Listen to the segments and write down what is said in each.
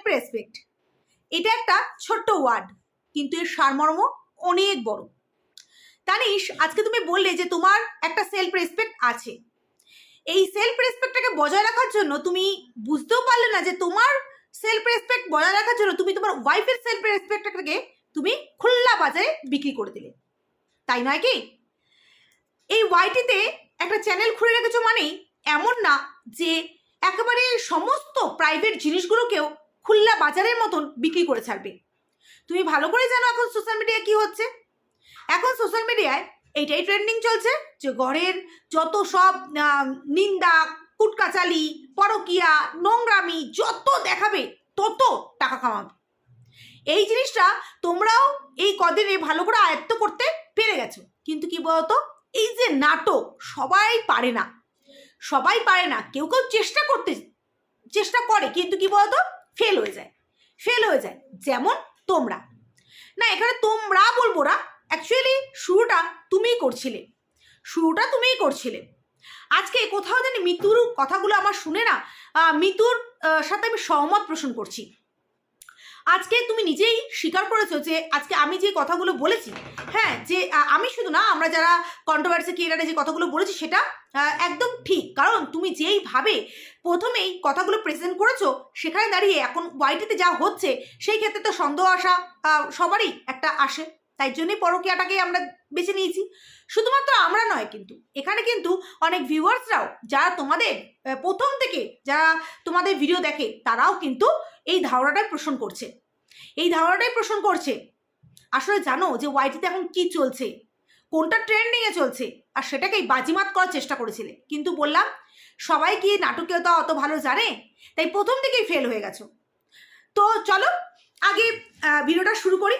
Self respect এটা একটা ছোট্ট ওয়ার্ড কিন্তু এর সারমর্ম অনেক বড়। তানিশ আজকে তুমি বললে যে তোমার একটা সেলফ রেসপেক্ট আছে। এই সেলফ রেসপেক্টটাকে বজায় রাখার জন্য তুমি বুঝতেও পারলে না যে তোমার সেলফ রেসপেক্ট বজায় রাখার জন্য তুমি তোমার ওয়াইফের সেলফ রেসপেক্টটাকে তুমি খোলা বাজারে বিক্রি করে দিলে। তাই নয় কি? এই ওয়াইটিতে একটা চ্যানেল খুলে রেখেছো মানেই এমন না যে একেবারে সমস্ত প্রাইভেট জিনিসগুলোকেও খুল্লা বাজারের মতন বিক্রি করে ছাড়বে। তুমি ভালো করে জানো এখন সোশ্যাল মিডিয়ায় কি হচ্ছে? এখন সোশ্যাল মিডিয়ায় এইটাই ট্রেন্ডিং চলছে যে ঘরের যত সব নিন্দা, কুটকাচালি, পরকিয়া, নোংরামি যত দেখাবে, তত টাকা কামাবে। এই জিনিসটা তোমরাও এই কদিনে ভালো করে আয়ত্ত করতে পেরে গেছো। কিন্তু কি বলতো? এই যে নাটক সবাই পারে না। সবাই পারে না, কেউ কেউ চেষ্টা করতে, চেষ্টা করে। কিন্তু কি বলতো? ফেল হয়ে যায়। ফেল হয়ে যায়। যেমন তোমরা। না, এখানে তোমরা বলব না। অ্যাকচুয়ালি শুরুটা তুমিই করছিলে। শুরুটা তুমিই করছিলে। আজকে কোথাও জানি মিতুর কথাগুলো আমার শুনে না মিতুর সাথে আমি সহমত পোষণ করছি। আজকে তুমি নিজেই স্বীকার করেছ যে আজকে আমি যে কথাগুলো বলেছি হ্যাঁ যে আমি শুধু না, আমরা যারা কন্ট্রোভার্সি ক্রিয়েটারে যে কথাগুলো বলেছি সেটা একদম ঠিক। কারণ তুমি যেইভাবে প্রথমেই কথাগুলো প্রেজেন্ট করেছ, সেখানে দাঁড়িয়ে এখন ওয়াইটিতে যা হচ্ছে, সেই ক্ষেত্রে তো সন্দেহ আসা সবারই একটা আসে। তাই জন্যই পরকীয়াটাকে আমরা বেছে নিয়েছি। শুধুমাত্র আমরা নয় কিন্তু, এখানে কিন্তু অনেক ভিউয়ার্সরাও যারা তোমাদের প্রথম থেকে যারা তোমাদের ভিডিও দেখে, তারাও কিন্তু এই ধারণাটাই পোষণ করছে। এই ধারণাটাই পোষণ করছে। আসলে জানো যে ওয়াইটিতে এখন কি চলছে? কোনটা ট্রেন্ডিংয়ে চলছে? আর সেটাকেই বাজিমাত করার চেষ্টা করেছিলে। কিন্তু বললাম, সবাই কি নাটকীয়তা অত ভালো জানে? তাই প্রথম থেকেই ফেল হয়ে গেছো। তো চলো, আগে ভিডিওটা শুরু করি।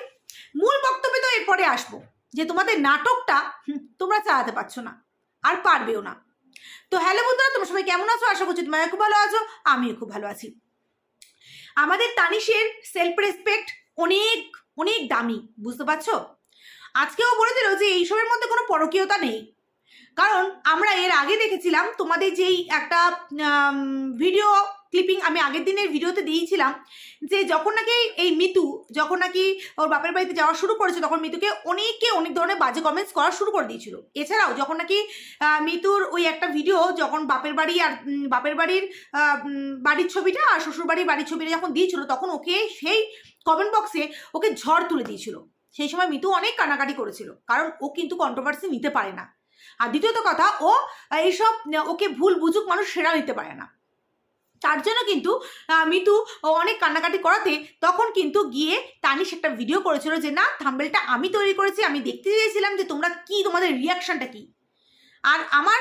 মূল বক্তব্যে তো এরপরে আসব যে তোমাদের নাটকটা তোমরা চালাতে পারছ না আর পারবেও না। তো হ্যালো বন্ধুরা, তোমরা সবাই কেমন আছো? আশা করছি তোমরা খুব ভালো আছো, আমিও খুব ভালো আছি। আমাদের তানিশের সেলফ রেসপেক্ট অনেক অনেক দামি, বুঝতে পারছ? আজকেও বলে দিল যে এইসবের মধ্যে কোনো পরকীয়তা নেই। কারণ আমরা এর আগে দেখেছিলাম তোমাদের যেই একটা ভিডিও ক্লিপিং আমি আগের দিনের ভিডিওতে দিয়েছিলাম, যে যখন নাকি এই মিতু, যখন নাকি ওর বাপের বাড়িতে যাওয়া শুরু করেছে, তখন মিতুকে অনেকে অনেক ধরনের বাজে কমেন্টস করা শুরু করে দিয়েছিল। এছাড়াও যখন নাকি মিতুর ওই একটা ভিডিও যখন বাপের বাড়ি আর বাপের বাড়ির বাড়ির ছবিটা আর শ্বশুর বাড়ির বাড়ির ছবিটা যখন দিয়েছিল, তখন ওকে সেই কমেন্ট বক্সে ওকে ঝড় তুলে দিয়েছিল। সেই সময় মিতু অনেক কানাকাটি করেছিল, কারণ ও কিন্তু কন্ট্রোভার্সি নিতে পারে না। আর দ্বিতীয়ত কথা, ও এইসব, ওকে ভুল বুঝুক মানুষ সেরা নিতে পারে না। তার জন্য কিন্তু মিতু অনেক কান্নাকাটি করাতে তখন কিন্তু গিয়ে তানিশ একটা ভিডিও করেছিল যে, না থাম্বেলটা আমি তৈরি করেছি, আমি দেখতে চেয়েছিলাম যে তোমরা কি, তোমাদের রিয়াকশনটা কি? আর আমার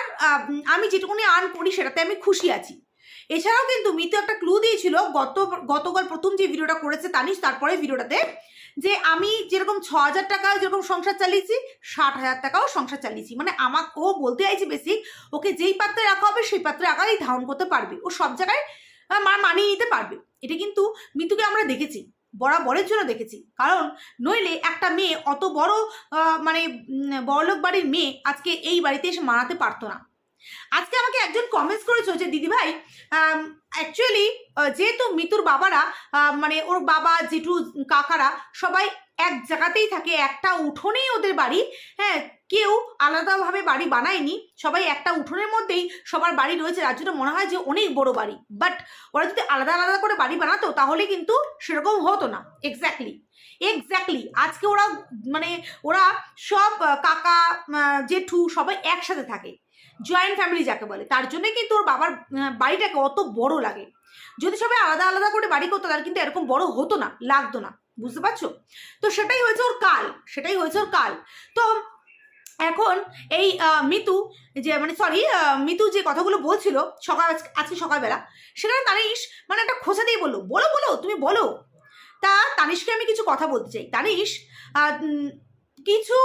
আমি যেটুকুনি আর্ন করি সেটাতে আমি খুশি আছি। এছাড়াও কিন্তু মিতু একটা ক্লু দিয়েছিল, গত, গতকাল প্রথম যে ভিডিওটা করেছে তানিশ তারপরে ভিডিওটাতে যে আমি যেরকম ছ হাজার টাকা যেরকম সংসার চালিয়েছি, ষাট হাজার টাকাও সংসার চালিয়েছি। মানে আমাকে ও বলতে চাইছে বেশি, ওকে যেই পাত্রে রাখা হবে সেই পাত্রে আকারেই ধারণ করতে পারবে। ও সব জায়গায় মানিয়ে নিতে পারবে। এটা কিন্তু মিতুকে আমরা দেখেছি, বরাবরের জন্য দেখেছি। কারণ নইলে একটা মেয়ে, অত বড় মানে বড়লোক বাড়ির মেয়ে আজকে এই বাড়িতে এসে মানাতে পারতো না। আজকে আমাকে একজন কমেন্টস করেছ যে, দিদিভাই অ্যাকচুয়ালি যেহেতু মিতুর বাবারা মানে ওর বাবা জেঠু কাকারা সবাই এক জায়গাতেই থাকে, একটা উঠোনেই ওদের বাড়ি হ্যাঁ কেউ আলাদাভাবে বাড়ি বানায়নি, সবাই একটা উঠোনের মধ্যেই সবার বাড়ি রয়েছে যার জন্য মনে হয় যে অনেক বড় বাড়ি বাট ওরা যদি আলাদা আলাদা করে বাড়ি বানাতো, তাহলে কিন্তু সেরকম হতো না এক্স্যাক্টলি এক্স্যাক্টলি আজকে ওরা মানে ওরা সব কাকা জেঠু সবাই একসাথে থাকে জয়েন্ট ফ্যামিলি যাকে বলে, তার জন্য কিন্তু ওর বাবার বাড়িটাকে অত বড় লাগে। যদি সবাই আলাদা আলাদা করে বাড়ি করতো, তাহলে কিন্তু এরকম বড় হতো না, লাগতো না। বুঝতে পারছ? তো সেটাই হয়েছে ওর কাল, সেটাই হয়েছে ওর কাল। তো এখন এই মিতু যে মানে সরি মিতু যে কথাগুলো বলছিল, সকাল আজকে সকালবেলা সেখানে তানিশ মানে একটা খোঁচা দিয়ে বলল, বলো বলো, তুমি বলো। তা তানিশকে আমি কিছু কথা বলতে চাই। তানিশ কিছু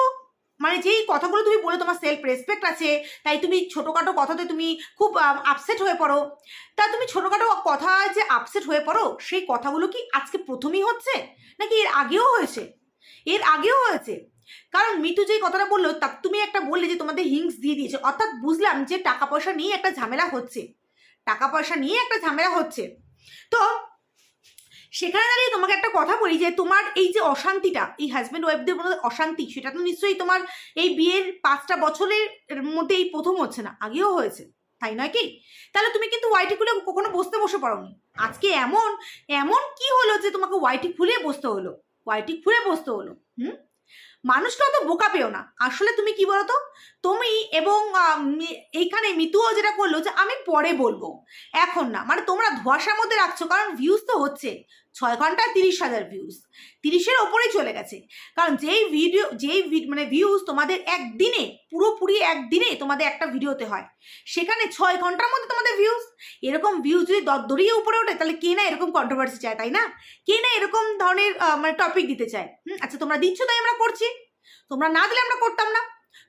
মানে যেই কথাগুলো তুমি বলে তোমার সেলফ রেসপেক্ট আছে, তাই তুমি ছোটোখাটো কথাতে তুমি খুব আপসেট হয়ে পড়ো। তা তুমি ছোটোখাটো কথা যে আপসেট হয়ে পড়ো, সেই কথাগুলো কি আজকে প্রথমেই হচ্ছে? নাকি এর আগেও হয়েছে? এর আগেও হয়েছে। কারণ মিতু যেই কথাটা বলল, তা তুমি একটা বললে যে তোমাদের হিংস দিয়ে দিয়েছে। অর্থাৎ বুঝলাম যে টাকা পয়সা নিয়ে একটা ঝামেলা হচ্ছে। টাকা পয়সা নিয়ে একটা ঝামেলা হচ্ছে। তো সেখানে দাঁড়িয়ে তোমাকে একটা কথা বলি যে তোমার এই যে অশান্তিটা, এই হাজব্যান্ড ওয়াইফদের মধ্যে অশান্তি, সেটা তো নিশ্চয়ই তোমার এই বিয়ের পাঁচটা বছরের মধ্যে এই প্রথম হচ্ছে না, আগেও হয়েছে, তাই নয় কি? তাহলে তুমি কিন্তু ওয়াইটি খুলে কখনো বসতে বসে পারোনি আজকে এমন এমন কি হলো যে তোমাকে ওয়াইটি খুলে বসতে হলো? ওয়াইটি খুলে বসতে হলো, হুম? মানুষকে অত বোকা পেও না। আসলে তুমি কি বলতো? তুমি এবং এইখানে মিতুও যেটা করল যে আমি পরে বলব। এখন না মানে তোমরা ধোয়াশার মধ্যে রাখছো, কারণ ভিউজ তো হচ্ছে। ছয় ঘন্টায় তিরিশ হাজার ভিউজ তিরিশের ওপরেই চলে গেছে। কারণ যেই ভিডিও যেই মানে ভিউজ তোমাদের একদিনে, পুরোপুরি একদিনে তোমাদের একটা ভিডিওতে হয়, সেখানে ছয় ঘণ্টার মধ্যে তোমাদের ভিউজ এরকম ভিউজ যদি দরদরিয়ে উপরে ওঠে, তাহলে কে না এরকম কন্ট্রোভার্সি চায়, তাই না? কে না এরকম ধরনের মানে টপিক দিতে চায়। হুম আচ্ছা তোমরা দিচ্ছ তাই আমরা করছি। তোমরা না দিলে আমরা করতাম না।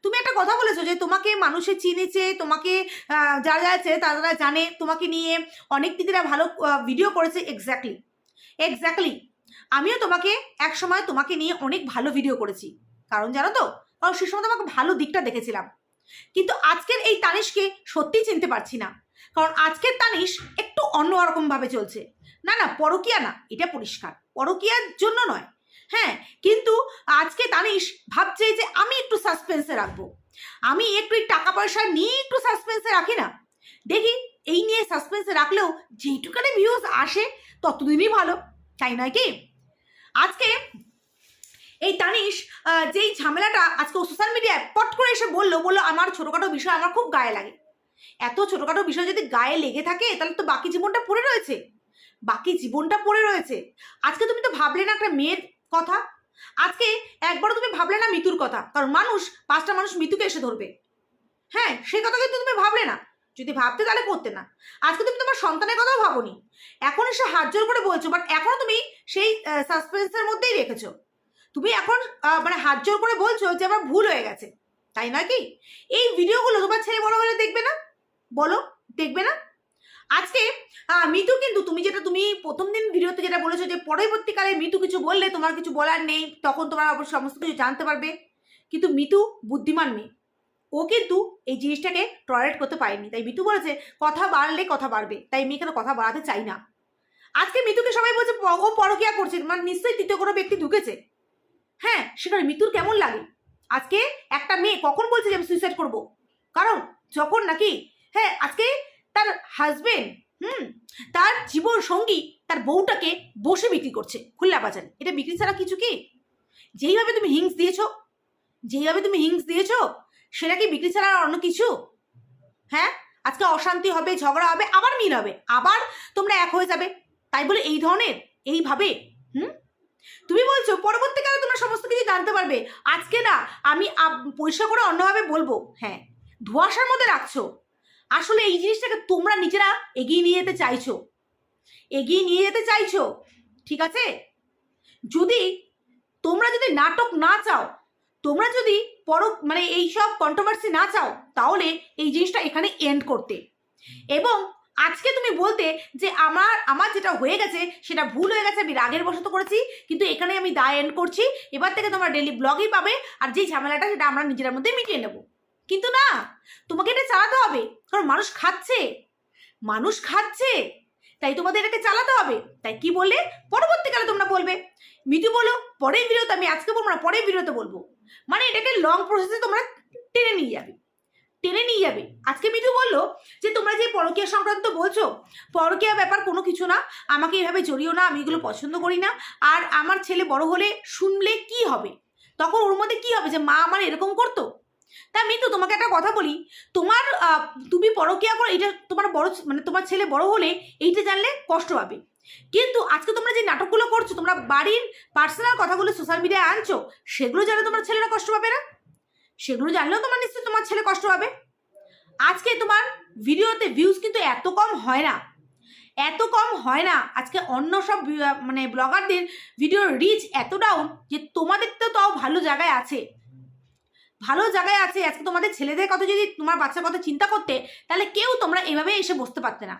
তুমি একটা কথা বলেছ যে তোমাকে মানুষে চিনেছে, তোমাকে যারা যারা আছে তারা জানে, তোমাকে নিয়ে অনেক দিদিরা ভালো ভিডিও করেছে। এক্স্যাক্টলি এক্স্যাক্টলি আমিও তোমাকে এক সময় তোমাকে নিয়ে অনেক ভালো ভিডিও করেছি। কারণ জানো তো কারণ সে সময় তোমাকে ভালো দিকটা দেখেছিলাম। কিন্তু আজকের এই তানিশকে সত্যিই চিনতে পারছি না। কারণ আজকের তানিশ একটু অন্যরকম ভাবে চলছে। না না, পরকিয়া না, এটা পরিষ্কার। পরকিয়ার জন্য নয়। হ্যাঁ কিন্তু আজকে তানিশ ভাবছে যে আমি একটু সাসপেন্সে রাখব। আমি একটু টাকা পয়সা নিয়ে একটু সাসপেন্সে রাখি না। দেখি, এই নিয়ে সাসপেন্সে রাখলেও যেইটুকানি ভিউজ আসে, ততদিনই ভালো, তাই নয় কি? আজকে এই তানিশ যেই ঝামেলাটা আজকে সোশ্যাল মিডিয়ায় পট করে এসে বলল বলল আমার ছোটোখাটো বিষয় আমার খুব গায়ে লাগে। এত ছোটোখাটো বিষয় যদি গায়ে লেগে থাকে, তাহলে তো বাকি জীবনটা পড়ে রয়েছে। বাকি জীবনটা পড়ে রয়েছে। আজকে তুমি তো ভাবলে না একটা মেয়ের কথা? আজকে একবারও তুমি ভাবলে না মৃত্যুর কথা, কারণ মানুষ, পাঁচটা মানুষ মৃত্যুকে এসে ধরবে। হ্যাঁ সেই কথা কিন্তু তুমি ভাবলে না। যদি ভাবতে তাহলে করতে না। আজকে তুমি তোমার সন্তানের কথাও ভাবোনি। এখন এসে হাত জোর করে বলছো বাট এখনও তুমি সেই সাসপেন্সের মধ্যেই রেখেছো। তুমি এখন মানে হাত জোর করে বলছো যে আমার ভুল হয়ে গেছে। তাই নয় কি? এই ভিডিওগুলো তোমার ছেলে বড় হলে দেখবে না? বলো, দেখবে না? আজকে মিতু কিন্তু তুমি যেটা তুমি প্রথম দিন ভিডিওতে যেটা বলেছ যে পরবর্তীকালে মিতু কিছু বললে তোমার কিছু বলার নেই, তখন তোমার অবশ্য সমস্ত কিছু জানতে পারবে। কিন্তু মিতু বুদ্ধিমান মেয়ে। ও কিন্তু এই জিনিসটাকে টলারেট করতে পারেনি। তাই মিতু বলেছে, কথা বাড়লে কথা বাড়বে। তাই আমি এখানে কথা বাড়াতে চাই না? আজকে মিতুকে সবাই বলছে, ও পরকিয়া করছে। মানে নিশ্চয়ই তৃতীয় কোনো ব্যক্তি ঢুকেছে। হ্যাঁ সেখানে মিতুর কেমন লাগে? আজকে একটা মেয়ে কখন বলছে যে আমি সুইসাইড করব? কারণ যখন নাকি হ্যাঁ আজকে তার হাজবেন্ড হুম, তার জীবন সঙ্গী তার বউটাকে বসে বিক্রি করছে খুল্লা বাজারে। এটা বিক্রি ছাড়া কিছু কি? যেইভাবে তুমি হিংস দিয়েছ, যেইভাবে তুমি হিংস দিয়েছ, সেটা কি বিক্রি ছাড়া অন্য কিছু? হ্যাঁ আজকে অশান্তি হবে, ঝগড়া হবে, আবার মিল হবে, আবার তোমরা এক হয়ে যাবে। তাই বলে এই ধরনের, এইভাবে, হুম? তুমি বলছো, পরবর্তীকালে তোমরা সমস্ত কিছু জানতে পারবে। আজকে না, আমি পরিষ্কার করে অন্যভাবে বলব। হ্যাঁ ধোয়াশার মধ্যে রাখছো। আসলে এই জিনিসটাকে তোমরা নিজেরা এগিয়ে নিয়ে যেতে চাইছো। এগিয়ে নিয়ে যেতে চাইছো, ঠিক আছে? যদি তোমরা যদি নাটক না চাও, তোমরা যদি পর মানে এই সব কন্ট্রোভার্সি না চাও, তাহলে এই জিনিসটা এখানে এন্ড করতে। এবং আজকে তুমি বলতে যে আমার আমার যেটা হয়ে গেছে, সেটা ভুল হয়ে গেছে, আমি রাগের বশত করেছি, কিন্তু এখানে আমি দায় এন্ড করছি। এবার থেকে তোমরা ডেলি ব্লগই পাবে, আর যেই ঝামেলাটা, সেটা আমরা নিজের মধ্যে মিটিয়ে নেব। কিন্তু না, তোমাকে এটা চালাতে হবে, কারণ মানুষ খাচ্ছে। মানুষ খাচ্ছে, তাই তোমাদের এটাকে চালাতে হবে। তাই কি বললে? পরবর্তীকালে তোমরা বলবে। মিতু বলো পরের ভিডিওতে আমি আজকে বলব না, পরের ভিডিওতে বলব। মানে এটাকে লং প্রসেসে তোমরা টেনে নিয়ে যাবে। টেনে নিয়ে যাবে। আজকে মিঠু বলল যে, তোমরা যে পরকীয়া সংক্রান্ত বলছো, পরকীয়া ব্যাপার কোনো কিছু না। আমাকে এভাবে জড়িও না, আমি এগুলো পছন্দ করি না। আর আমার ছেলে বড় হলে শুনলে কি হবে? তখন ওর মধ্যে কি হবে যে, মা আমার এরকম করতো? তা মিতু, তোমাকে একটা কথা বলি। তোমার তুমি পরকীয়া করো এটা তোমার বড় মানে তোমার ছেলে বড় হলে এইটা জানলে কষ্ট পাবে। কিন্তু আজকে তোমরা যে নাটকগুলো করছ, তোমরা বাড়ির পার্সোনাল কথাগুলো সোশ্যাল মিডিয়ায় আনছো, সেগুলো জানলে তোমার ছেলেরা কষ্ট পাবে না? সেগুলো জানলেও তোমার নিশ্চয়ই তোমার ছেলে কষ্ট পাবে। আজকে তোমার ভিডিওতে ভিউজ কিন্তু এত কম হয় না। এত কম হয় না। আজকে অন্য সব মানে ব্লগারদের ভিডিওর রিচ এত ডাউন যে তোমাদের তো তাও ভালো জায়গায় আছে। ভালো জায়গায় আছে, আজকে তোমাদের ছেলেদের কথা যদি তোমার বাচ্চার কথা চিন্তা করতে, তাহলে কেউ তোমরা এভাবে এসে বসতে পারতে না।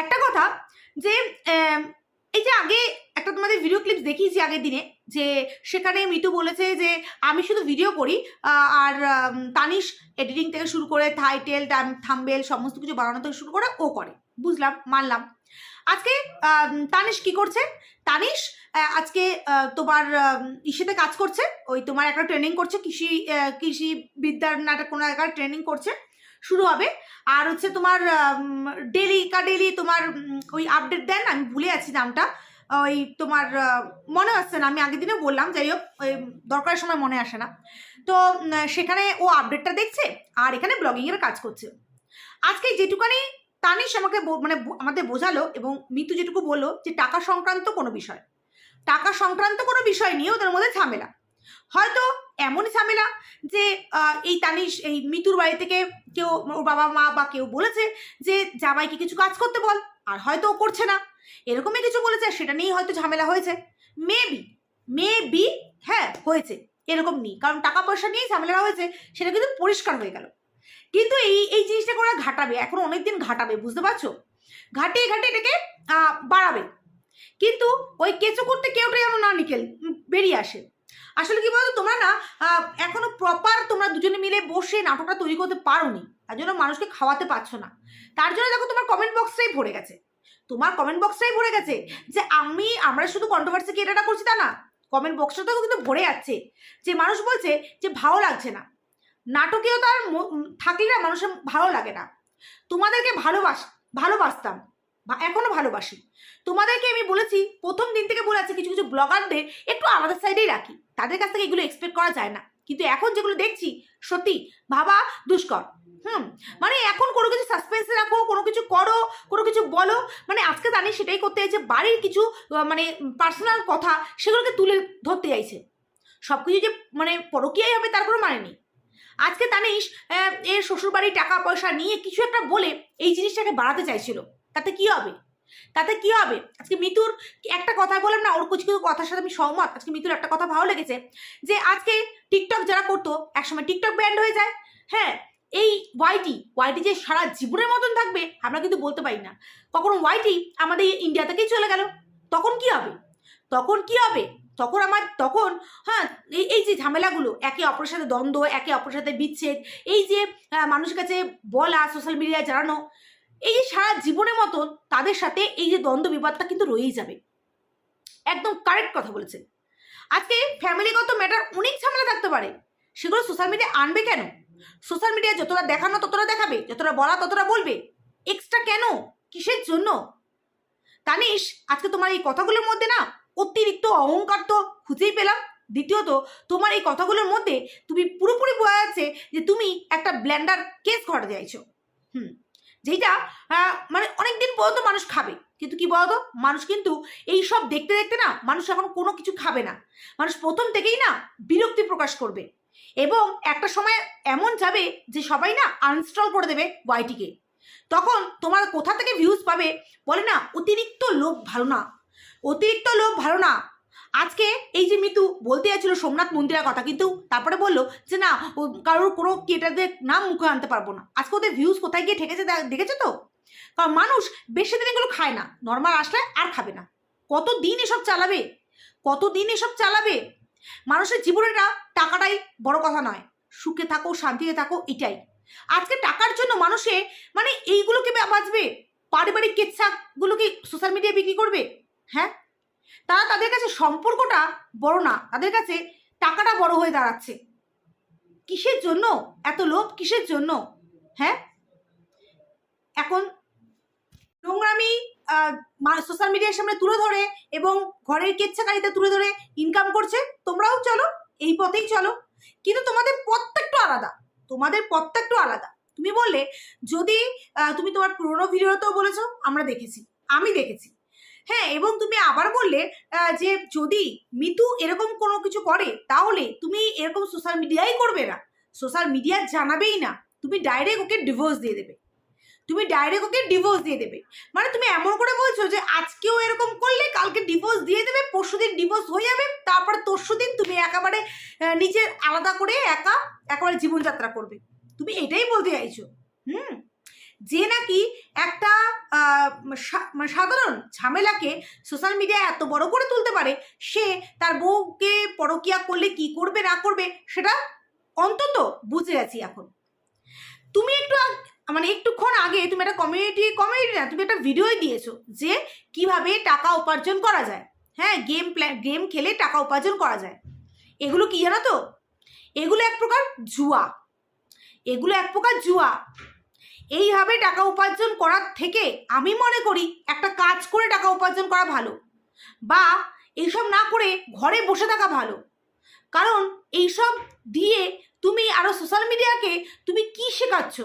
একটা কথা যে এই যে আগে একটা তোমাদের ভিডিও ক্লিপ দেখিয়েছি আগের দিনে, যে সেখানে মিতু বলেছে যে, আমি শুধু ভিডিও করি আর তানিশ এডিটিং থেকে শুরু করে টাইটেল থাম্বেল সমস্ত কিছু বানানো থেকে শুরু করে ও করে। বুঝলাম, মানলাম। আজকে তানিশ কি করছে? তানিশ আজকে তোমার ইসেতে কাজ করছে। ওই তোমার একটা ট্রেনিং করছে, কৃষি কৃষি বিদ্যার একটা কোনো একটা ট্রেনিং করছে। শুরু হবে। আর হচ্ছে তোমার ডেলি কা ডেলি তোমার ওই আপডেট দেন, আমি ভুলে আছি নামটা। ওই তোমার মনে আসছে না, আমি আগের দিনে বললাম, যাই হোক, ওই দরকারের সময় মনে আসে না। তো সেখানে ও আপডেটটা দেখছে, আর এখানে ব্লগিংয়ের কাজ করছে। আজকে যেটুকানি তানিশ আমাকে মানে আমাদের বোঝালো এবং মিতু যেটুকু বলল যে টাকা সংক্রান্ত কোনো বিষয়। টাকা সংক্রান্ত কোনো বিষয় নিয়ে ওদের মধ্যে ঝামেলা। হয়তো এমনই ঝামেলা যে এই তানিশ, এই মিতুর বাড়ি থেকে কেউ, ওর বাবা মা বা কেউ বলেছে যে, জামাইকে কিছু কাজ করতে বল, আর হয়তো ও করছে না। এরকমই কিছু বলেছে, সেটা নিয়েই হয়তো ঝামেলা হয়েছে। মেবি মেবি হ্যাঁ হয়েছে, এরকম নেই। কারণ টাকা পয়সা নিয়েই ঝামেলা হয়েছে, সেটা কিন্তু পরিষ্কার হয়ে গেল। কিন্তু এই এই জিনিসটা করে ঘাটাবে, এখন অনেকদিন ঘাটাবে, বুঝতে পারছ? ঘাটিয়ে ঘাটিয়ে এটাকে বাড়াবে। কিন্তু ওই কেঁচো করতে কেউটা যেন না নিকেল বেরিয়ে আসে। আসলে কি বলতো, তোমরা না এখনও প্রপার তোমরা দুজনে মিলে বসে নাটকটা তৈরি করতে পারো নি তার জন্য মানুষকে খাওয়াতে পারছ না। তার জন্য দেখো তোমার কমেন্ট বক্সটাই ভরে গেছে। তোমার কমেন্ট বক্সটাই ভরে গেছে যে আমি, আমরা শুধু কন্ট্রোভার্সি কি এটা করছি তা না কমেন্ট বক্সটাতেও কিন্তু ভরে যাচ্ছে। যে মানুষ বলছে যে ভালো লাগছে না। নাটকীয়তার থাকলে না মানুষের ভালো লাগে না। তোমাদেরকে ভালোবাস, ভালোবাসতাম। বা- এখনও ভালোবাসি। তোমাদেরকে আমি বলেছি, প্রথম দিন থেকে বলে আছি, কিছু কিছু ব্লগারদের একটু আমাদের সাইডেই রাখি। তাদের কাছ থেকে এগুলো এক্সপেক্ট করা যায় না। কিন্তু এখন যেগুলো দেখছি, সত্যি, ভাবা দুষ্কর। হুম মানে এখন কোনো কিছু সাসপেন্সে রাখো, কোনো কিছু করো, কোনো কিছু বলো। মানে আজকে জানি সেটাই করতে চাইছে, বাড়ির কিছু মানে পার্সোনাল কথা সেগুলোকে তুলে ধরতে চাইছে। সব কিছু যে মানে পরকীয়াই হবে তার কোনো মানে নেই। আজকে তানিস এর শ্বশুরবাড়ির টাকা পয়সা নিয়ে কিছু একটা বলে এই জিনিসটাকে বাড়াতে চাইছিল। তাতে কি হবে? তাতে কি হবে? আজকে মিতুর একটা কথা বললাম না, ওর কিছু কিছু কথার সাথে আমি সহমত। আজকে মিতুর একটা কথা ভালো লেগেছে যে, আজকে টিকটক যারা করতো, একসময় টিকটক ব্যান্ড হয়ে যায়। হ্যাঁ এই ওয়াইটি ওয়াইটি যে সারা জীবনের মতন থাকবে, আমরা কিন্তু বলতে পারি না। কখনো ওয়াইটি আমাদের ইন্ডিয়া থেকেই চলে গেল। তখন কি হবে? তখন কি হবে? তখন আমার, তখন হ্যাঁ এই যে ঝামেলাগুলো, একে অপরের সাথে দ্বন্দ্ব, একে অপরের সাথে বিচ্ছেদ, এই যে মানুষের কাছে বলা সোশ্যাল মিডিয়ায় জানানো এই যে সারা জীবনের মতন তাদের সাথে এই যে দ্বন্দ্ব বিবাদটা কিন্তু রয়েই যাবে। একদম কারেক্ট কথা বলেছে আজকে ফ্যামিলিগত ম্যাটার অনেক ঝামেলা থাকতে পারে। সেগুলো সোশ্যাল মিডিয়া আনবে কেন? সোশ্যাল মিডিয়া যতটা দেখানো ততটা দেখাবে, যতটা বলা ততটা বলবে। এক্সট্রা কেন? কিসের জন্য? তানিশ, আজকে তোমার এই কথাগুলোর মধ্যে না অতিরিক্ত অহংকার তো খুঁজেই পেলাম। দ্বিতীয়ত, তোমার এই কথাগুলোর মধ্যে তুমি পুরোপুরি বোঝা যাচ্ছে যে তুমি একটা ব্ল্যান্ডার কেস ঘটাতে চাইছো। হুম। যেটা মানে অনেক দিন পর্যন্ত মানুষ খাবে। কিন্তু কি বলতো? মানুষ কিন্তু এই সব দেখতে দেখতে না, মানুষ এখন কোনো কিছু খাবে না। মানুষ প্রথম থেকেই না বিরক্তি প্রকাশ করবে। এবং একটা সময় এমন যাবে যে সবাই না আনস্টল করে দেবে ওয়াইটিকে তখন তোমার কোথা থেকে ভিউজ পাবে? বলে না, অতিরিক্ত লোভ ভালো না। অতিরিক্ত লোভ ভালো না। আজকে এই যে মিতু বলতে যাচ্ছিল সোমনাথ মন্দিরের কথা, কিন্তু তারপরে বলল যে না কারোর কোনো কেটাদের নাম মুখে আনতে পারব না। আজকে ওদের ভিউজ কোথায় গিয়ে ঠেকেছে দেখেছ তো? কারণ মানুষ বেশি দিন এগুলো খায় না নর্মাল আসলে আর খাবে না। কত দিন এসব চালাবে? কত দিন এসব চালাবে? মানুষের জীবনেটা টাকাটাই বড় কথা নয়। সুখে থাকো, শান্তিতে থাকো, এটাই। আজকে টাকার জন্য মানুষে মানে এইগুলোকে বাঁচবে। পারিবারিক কেচ্ছাগুলো কি সোশ্যাল মিডিয়ায় বিক্রি করবে। হ্যাঁ? তারা তাদের কাছে সম্পর্কটা বড় না, তাদের কাছে টাকাটা বড় হয়ে দাঁড়াচ্ছে। কিসের জন্য? এত লোভ কিসের জন্য? হ্যাঁ? এখন নোংরামি সোশ্যাল মিডিয়ার সামনে তুলে ধরে এবং ঘরের কেচ্ছাকারিতা তুলে ধরে ইনকাম করছে, তোমরাও চলো, এই পথেই চলো। কিন্তু তোমাদের প্রত্যেকটা আলাদা, তোমাদের প্রত্যেকটা আলাদা। তুমি বললে, যদি তুমি তোমার পুরোনো ভিডিওতেও বলেছ, আমরা দেখেছি, আমি দেখেছি। হ্যাঁ এবং তুমি আবার বললে যে যদি মিতু এরকম কোনো কিছু করে, তাহলে তুমি এরকম সোশ্যাল মিডিয়াই করবে না। সোশ্যাল মিডিয়া জানাবেই না। তুমি ডাইরেক্ট ওকে ডিভোর্স দিয়ে দেবে। তুমি ডাইরেক্ট ওকে ডিভোর্স দিয়ে দেবে। মানে তুমি এমন করে বলছো যে, আজকেও এরকম করলে, কালকে ডিভোর্স দিয়ে দেবে পরশু দিন ডিভোর্স হয়ে যাবে, তারপরে তরশুদিন তুমি একেবারে নিজের আলাদা করে একা একেবারে জীবনযাত্রা করবে। তুমি এটাই বলতে চাইছো। হুম? যে নাকি একটা মানে সাধারণ ঝামেলাকে সোশ্যাল মিডিয়ায় এত বড় করে তুলতে পারে, সে তার বউকে পরকিয়া করলে কি করবে, না করবে, সেটা অন্তত বুঝে গেছি এখন। তুমি একটু মানে একটুক্ষণ আগে তুমি একটা কমিউনিটি কমিউনিটি না, তুমি একটা ভিডিওই দিয়েছ যে কীভাবে টাকা উপার্জন করা যায়। হ্যাঁ গেম প্ল্যান গেম খেলে টাকা উপার্জন করা যায়। এগুলো কি জানো তো? এগুলো এক প্রকার জুয়া। এগুলো এক প্রকার জুয়া। এইভাবে টাকা উপার্জন করার থেকে আমি মনে করি একটা কাজ করে টাকা উপার্জন করা ভালো। বা এইসব না করে ঘরে বসে থাকা ভালো। কারণ এইসব দিয়ে তুমি আরও সোশ্যাল মিডিয়াকে তুমি কি শেখাচ্ছ?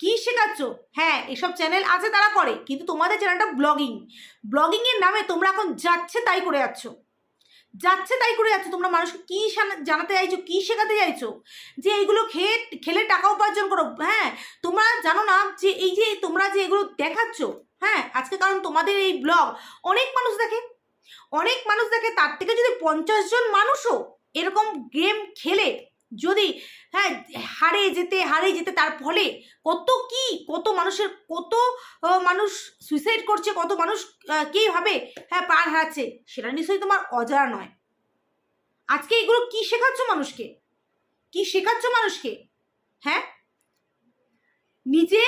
কি শেখাচ্ছ? হ্যাঁ এসব চ্যানেল আছে তারা করে, কিন্তু তোমাদের চ্যানেলটা ব্লগিং ব্লগিংয়ের নামে তোমরা এখন যাচ্ছে তাই করে যাচ্ছ। যাচ্ছে তাই করে যাচ্ছে। তোমরা মানুষকে কী জানাতে চাইছো, কী শেখাতে চাইছো? যে এইগুলো খেয়ে, খেলে টাকা উপার্জন করো। হ্যাঁ তোমরা জানো না যে এই যে তোমরা যে এগুলো দেখাচ্ছ হ্যাঁ আজকে কারণ তোমাদের এই ব্লগ অনেক মানুষ দেখে। অনেক মানুষ দেখে, তার থেকে যদি পঞ্চাশ জন মানুষও এরকম গেম খেলে, যদি হ্যাঁ হারে যেতে হারে যেতে, তার ফলে কত কি, কত মানুষের, কত মানুষ সুইসাইড করছে, কত মানুষ কীভাবে হ্যাঁ প্রাণ হারাচ্ছে, সেটা নিশ্চয়ই তোমার অজানা নয়। আজকে এগুলো কি শেখাচ্ছ মানুষকে? কি শেখাচ্ছ মানুষকে? হ্যাঁ? নিজে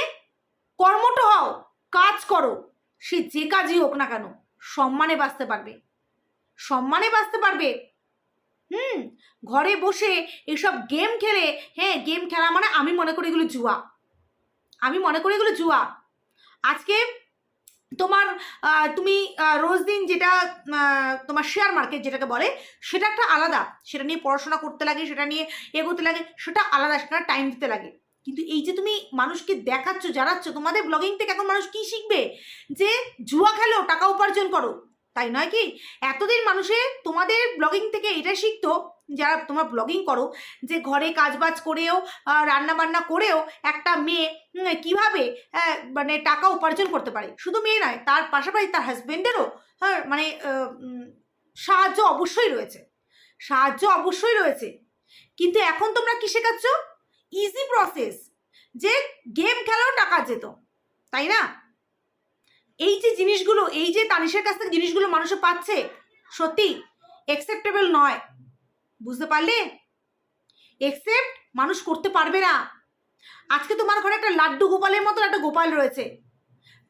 কর্মঠ হও, কাজ করো, সে যে কাজই হোক না কেন, সম্মানে বাঁচতে পারবে। সম্মানে বাঁচতে পারবে হুম, ঘরে বসে এসব গেম খেলে হ্যাঁ গেম খেলা মানে আমি মনে করি এগুলো জুয়া। আমি মনে করি এগুলো জুয়া। আজকে তোমার তুমি রোজ দিন যেটা তোমার শেয়ার মার্কেট যেটাকে বলে, সেটা একটা আলাদা। সেটা নিয়ে পড়াশোনা করতে লাগে, সেটা নিয়ে এগোতে লাগে, সেটা আলাদা, সেটা টাইম দিতে লাগে। কিন্তু এই যে তুমি মানুষকে দেখাচ্ছ, জানাচ্ছ, তোমাদের ব্লগিং থেকে এখন মানুষ কি শিখবে? যে জুয়া খেলো, টাকা উপার্জন করো। তাই নয় কি? এতদিন মানুষে তোমাদের ব্লগিং থেকে এটা শিখতো, যারা তোমার ব্লগিং করো, যে ঘরে কাজবাজ করেও রান্না বান্না করেও একটা মেয়ে কীভাবে মানে টাকা উপার্জন করতে পারে? শুধু মেয়ে নয়, তার পাশাপাশি তার হাজবেন্ডেরও হ্যাঁ মানে সাহায্য অবশ্যই রয়েছে। সাহায্য অবশ্যই রয়েছে। কিন্তু এখন তোমরা কি শেখাচ্ছ? ইজি প্রসেস যে গেম খেলাও টাকা যেত, তাই না? এই যে জিনিসগুলো, এই যে তানিশের কাছ থেকে জিনিসগুলো মানুষে পাচ্ছে, সত্যি অ্যাকসেপ্টেবল নয়। বুঝতে পারলে? একসেপ্ট মানুষ করতে পারবে না। আজকে তোমার ঘরে একটা লাড্ডু গোপালের মতো একটা গোপাল রয়েছে।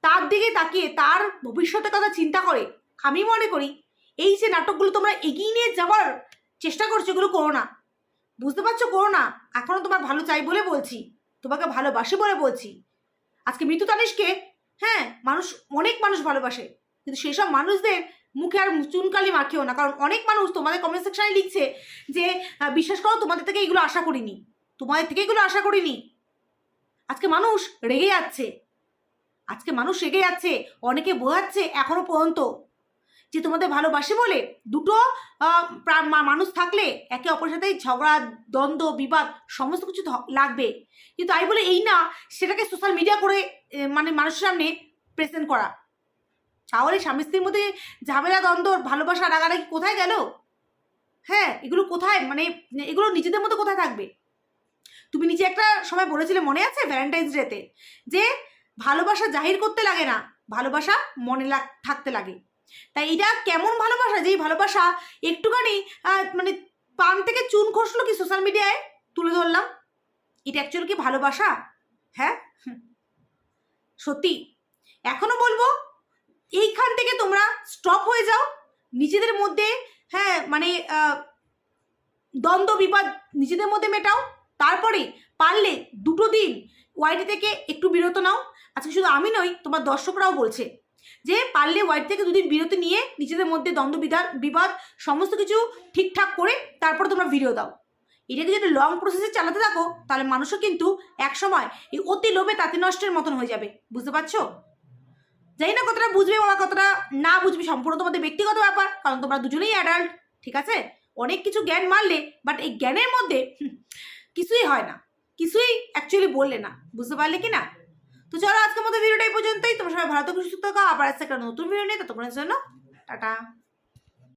তার দিকে তাকিয়ে, তার ভবিষ্যতের কথা চিন্তা করে। আমি মনে করি, এই যে নাটকগুলো তোমরা এগিয়ে নিয়ে যাওয়ার চেষ্টা করছ, এগুলো করো না। বুঝতে পারছ? করো না। এখনও তোমার ভালো চাই বলে বলছি। তোমাকে ভালোবাসি বলে বলছি। আজকে মৃত্যু তানিশকে হ্যাঁ মানুষ, অনেক মানুষ ভালোবাসে। কিন্তু সেসব মানুষদের মুখে আর চুনকালি মাখিও না। কারণ অনেক মানুষ তোমাদের কমেন্ট সেকশনে লিখছে যে বিশ্বাস করো, তোমাদের থেকে এগুলো আশা করিনি। তোমাদের থেকে এগুলো আশা করিনি। আজকে মানুষ রেগে যাচ্ছে। আজকে মানুষ রেগে যাচ্ছে। অনেকে বোঝাচ্ছে এখনও পর্যন্ত। যে তোমাদের ভালোবাসে বলে দুটো মানুষ থাকলে একে অপরের সাথে ঝগড়া, দ্বন্দ্ব, বিবাদ সমস্ত কিছু লাগবে। কিন্তু তাই বলে এই না, সেটাকে সোশ্যাল মিডিয়া করে মানে মানুষের সামনে প্রেজেন্ট করা। তাহলে স্বামী স্ত্রীর মধ্যে ঝামেলা, দ্বন্দ্ব, ভালোবাসা, রাগারাগি কোথায় গেল? হ্যাঁ এগুলো কোথায়? মানে এগুলো নিজেদের মতো কোথায় থাকবে? তুমি নিজে একটা সময় বলেছিলে, মনে আছে? ভ্যালেন্টাইন্স ডেতে যে ভালোবাসা জাহির করতে লাগে না, ভালোবাসা মনে থাকতে লাগে। তাই এটা কেমন ভালোবাসা? যেই ভালোবাসা একটুখানি মানে পান থেকে চুন খসলো কি সোশ্যাল মিডিয়ায় তুলে ধরলাম। এটা অ্যাকচুয়ালি কি ভালোবাসা? হ্যাঁ। সত্যি। এখনও বলব, এইখান থেকে তোমরা স্টপ হয়ে যাও। নিজেদের মধ্যে হ্যাঁ মানে দ্বন্দ্ব, বিবাদ নিজেদের মধ্যে মেটাও। তারপরে পারলে দুটো দিন ওয়াইটি থেকে একটু বিরত নাও। আজকে শুধু আমি নই, তোমার দর্শকরাও বলছে। যে পারলে ওয়াইটি থেকে দুদিন বিরতি নিয়ে নিজেদের মধ্যে দ্বন্দ্ব, বিধান, বিবাদ সমস্ত কিছু ঠিকঠাক করে তারপরে তোমরা ভিডিও দাও। এটাকে যদি লং প্রসেসে চালাতে থাকো, তাহলে মানুষও কিন্তু একসময় এই অতি লোভে তাঁতি নষ্টের মতন হয়ে যাবে। বুঝতে পারছ? জানি না কতটা বুঝবে বা কতটা না বুঝবে, সম্পূর্ণ তোমাদের ব্যক্তিগত ব্যাপার, কারণ তোমরা দুজনেই অ্যাডাল্ট ঠিক আছে? অনেক কিছু জ্ঞান মারলে বাট এই জ্ঞানের মধ্যে কিছুই হয় না। কিছুই অ্যাকচুয়ালি বললে না। বুঝতে পারলে কি না? তো চলো আজকের মতো ভিডিওটা এই পর্যন্তই। তোমরা সবাই ভালো থাকো, সুস্থ থাকো। আবার একটা নতুন ভিডিও নিয়ে। ততক্ষণের জন্য, টাটা।